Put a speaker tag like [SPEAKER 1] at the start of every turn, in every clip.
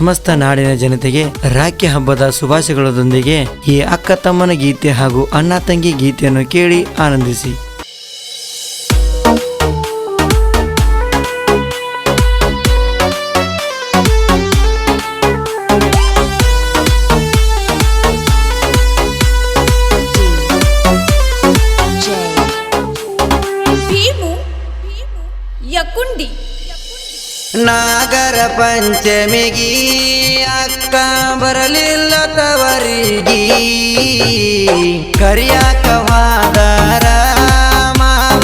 [SPEAKER 1] ಸಮಸ್ತ ನಾಡಿನ ಜನತೆಗೆ ರಾಖಿ ಹಬ್ಬದ ಶುಭಾಶಯಗಳೊಂದಿಗೆ ಈ ಅಕ್ಕ ತಮ್ಮನ ಗೀತೆ ಹಾಗೂ ಅಣ್ಣ ತಂಗಿ ಗೀತೆಯನ್ನು ಕೇಳಿ ಆನಂದಿಸಿ. ನಾಗರ ಪಂಚಮಿಗಿ, ಅಕ್ಕ ಬರಲಿಲ್ಲ ತವರಿಗಿ. ಕರಿಯಾಕವಾದರ ಮಾವ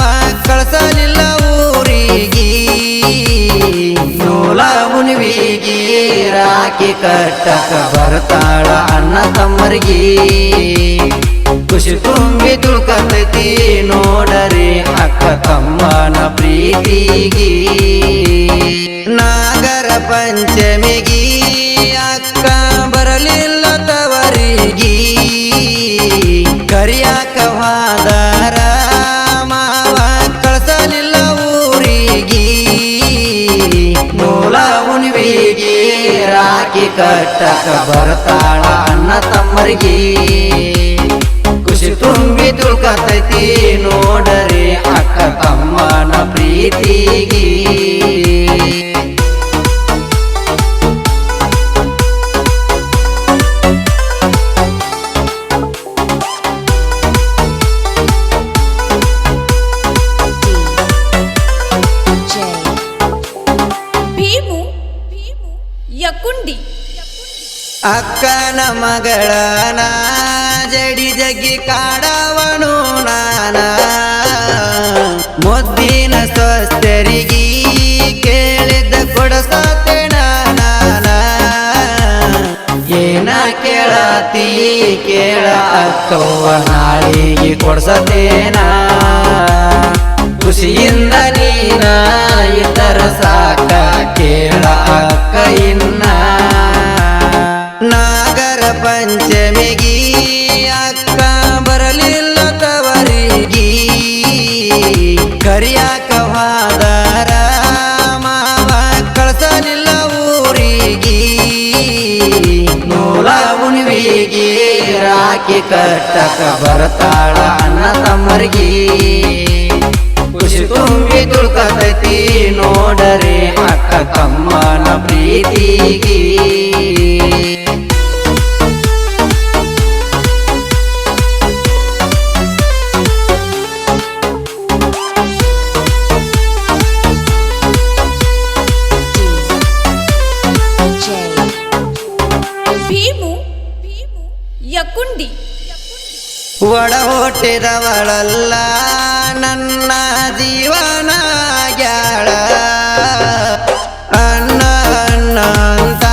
[SPEAKER 1] ಕಳಸಲಿಲ್ಲ ಊರಿಗಿ. ನೂಲ ಮುನಿವಿಗಿ ರಾಕಿ ಕಟ್ಟಕ ಬರ್ತಾಳ ಅನ್ನ ತಮ್ಮರಿಗಿ. ಖುಷಿ ತುಂಬಿ ತುಳ್ಕತೈತಿ ನೋಡರಿ ಅಕ್ಕ ತಮ್ಮನ ಪ್ರೀತಿಗಿ. ಕಟ್ಟಕ ಬರ್ತಾಳ ಅಣ್ಣ ತಮ್ಮರಿಗೆ. ಖುಷಿ ತುಂಬಿ ತುಳ್ಕತೈತಿ ನೋಡರಿ ಅಕ್ಕ ತಮ್ಮನ ಪ್ರೀತಿಗಿ. ಅಕ್ಕನ ಮಗಳ ಜಡಿ ಜಗ್ಗಿ ಕಾಡವನು ನಾನ. ಮುದ್ದಿನ ಸ್ವಸ್ಥರಿಗೆ ಕೇಳಿದ್ದ ಕೊಡಸತೇನ ನಾನ ಏನ ಕೇಳತಿ, ಕೇಳ ಅಕ್ಕವ್ವ ನಾಳಿಗೆ ಕೊಡ್ಸತೇನ ಖುಷಿಯಿಂದ ನೀನ ಇತರ ಸಾಕ ಕೇಳ ಅಕ್ಕ ಇನ್ನ ಪಂಚಮಿಗಿ, ಅಕ್ಕ ಬರಲಿಲ್ಲ ತವರಿಗಿ. ಕರಿಯಾಕ ವಾದರ ಮಾವ ಕಳಸಲಿಲ್ಲ ಊರಿಗಿ. ನೂಲ ಉಣಿವಿಗಿ ರಾಕಿ ಕಟ್ಟಕ ಬರತಾಳ ಅನ್ನ ತಮ್ಮರಿಗಿ. ಖುಷಿ ತುಂಬಿ ತುಳ್ಕತೈತಿ ನೋಡರೆ ಅಕ್ಕ ತಮ್ಮನ ಪ್ರೀತಿಗಿ.
[SPEAKER 2] ಯಕುಂಡಿ.
[SPEAKER 1] ಒಡ ಹೊಟ್ಟಿದವಳಲ್ಲ ನನ್ನ ಜೀವನ ಗ್ಯಾಳ ಅಣ್ಣ ಅಣ್ಣ ಅಂತ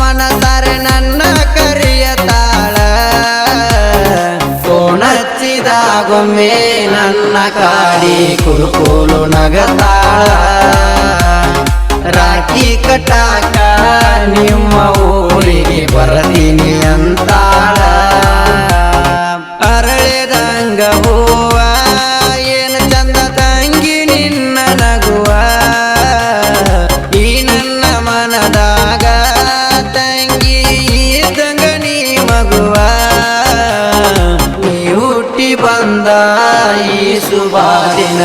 [SPEAKER 1] ಮನಸರೆ ನನ್ನ ಕರಿಯತಾಳ. ಕೋಣಚ್ಚಿದಾಗೊಮ್ಮೆ ನನ್ನ ಕಾಡಿ ಕುರುಕುಲು ನಗತಾಳ. ರಾಖಿ ಕಟಾಕ ನಿಮ್ಮ ಈ ಸುಬಾದಿನ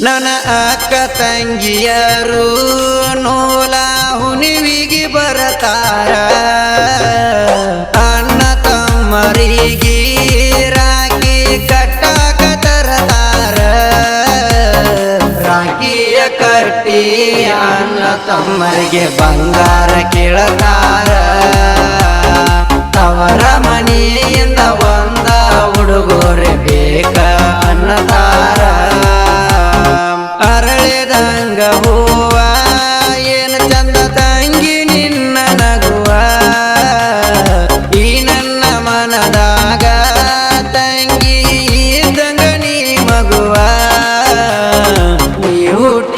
[SPEAKER 1] ನನ್ನ ಅಕ್ಕ ತಂಗಿಯರು ನೋಲ ಹುಣಿವಿಗೆ ಬರತಾರ. ಅಣ್ಣ ತಮ್ಮರಿಗೆ ರಾಗಿ ಕಟ್ಟಾಕ ತರತಾರ. ರಾಗಿಯ ಕಟ್ಟಿ ಅಣ್ಣ ತಮ್ಮರಿಗೆ ಬಂಗಾರ ಕೇಳತಾರ. ತವರ ಮನೆಯಿಂದ ಬಂದ ಉಡುಗೊರೆ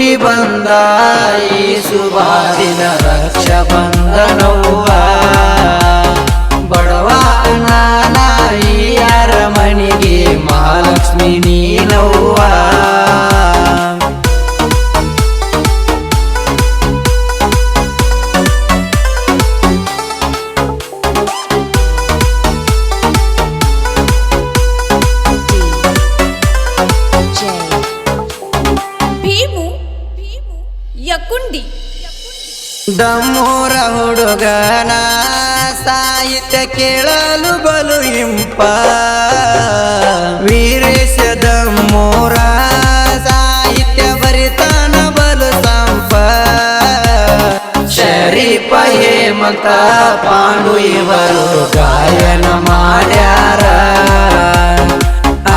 [SPEAKER 1] ಕೂಡಿ ಬಂದ ಈ ಸುಬಾರಿನ ರಕ್ಷ ಬಂದನವ್ವ ಬಡವ ದಮ್ಮೂರ ಹುಡುಗನ ಸಾಹಿತ್ಯ ಕೇಳಲು ಬಲು ಇಂಪ. ವೀರೇಶ ದಮ್ಮೂರ ಸಾಹಿತ್ಯ ಬರಿತಾನ ಬಲು ಸಂಪ. ಶರೀಪ ಹೇಮಂತ ಪಾಂಡು ಇವರು ಗಾಯನ ಮಾಡ್ಯಾರ.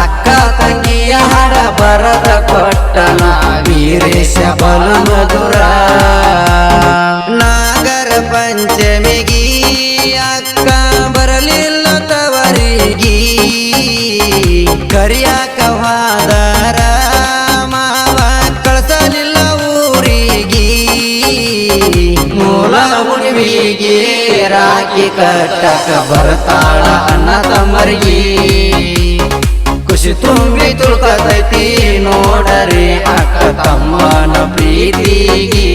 [SPEAKER 1] ಅಕ್ಕ ತಂಗಿಯ ಹಡ ಬರದ ಕೊಟ್ಟನ ವೀರೇಶ ಬಲು ಮಧುರ. ಉಣಿವಿಗೆ ರಾಖಿ ಕಟ್ಟಕ ಬರ್ತಾಳ ಅನ್ನ ತಮರ್ಗಿ ಖುಷಿ ತುಂಬಿ ತುಳ್ಕತೈತಿ ನೋಡರಿ ಅಕ್ಕ ತಮ್ಮನ ಪ್ರೀತಿಗಿ.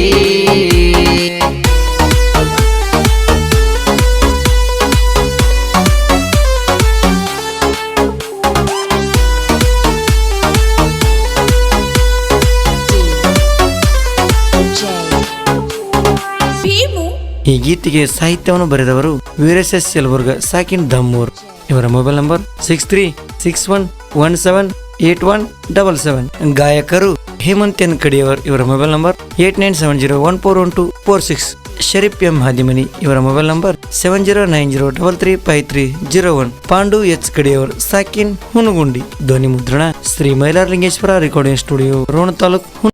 [SPEAKER 1] ಈ ಗೀತೆಗೆ ಸಾಹಿತ್ಯವನ್ನು ಬರೆದವರು ವೀರೇಶ ಯಲ್ಬುರ್ಗ ಸಾಕಿನ್ ದಮ್ಮೂರ್. ಇವರ mobile number six three six one one seven eight one double seven ಗಾಯಕರು ಹೇಮಂತ್ ಎನ್ ಕಡಿಯವರ್, ಇವರ mobile number eight nine seven zero one four one two four six Sharif M Hadimani, ಇವರ mobile number seven zero nine zero double three five three zero one Pandu H Kadiyavar, ಸಾಕಿನ್ Hunagundi. ಧ್ವನಿ ಮುದ್ರಣ Shri Mailaralingeshwara recording studio Ron taluk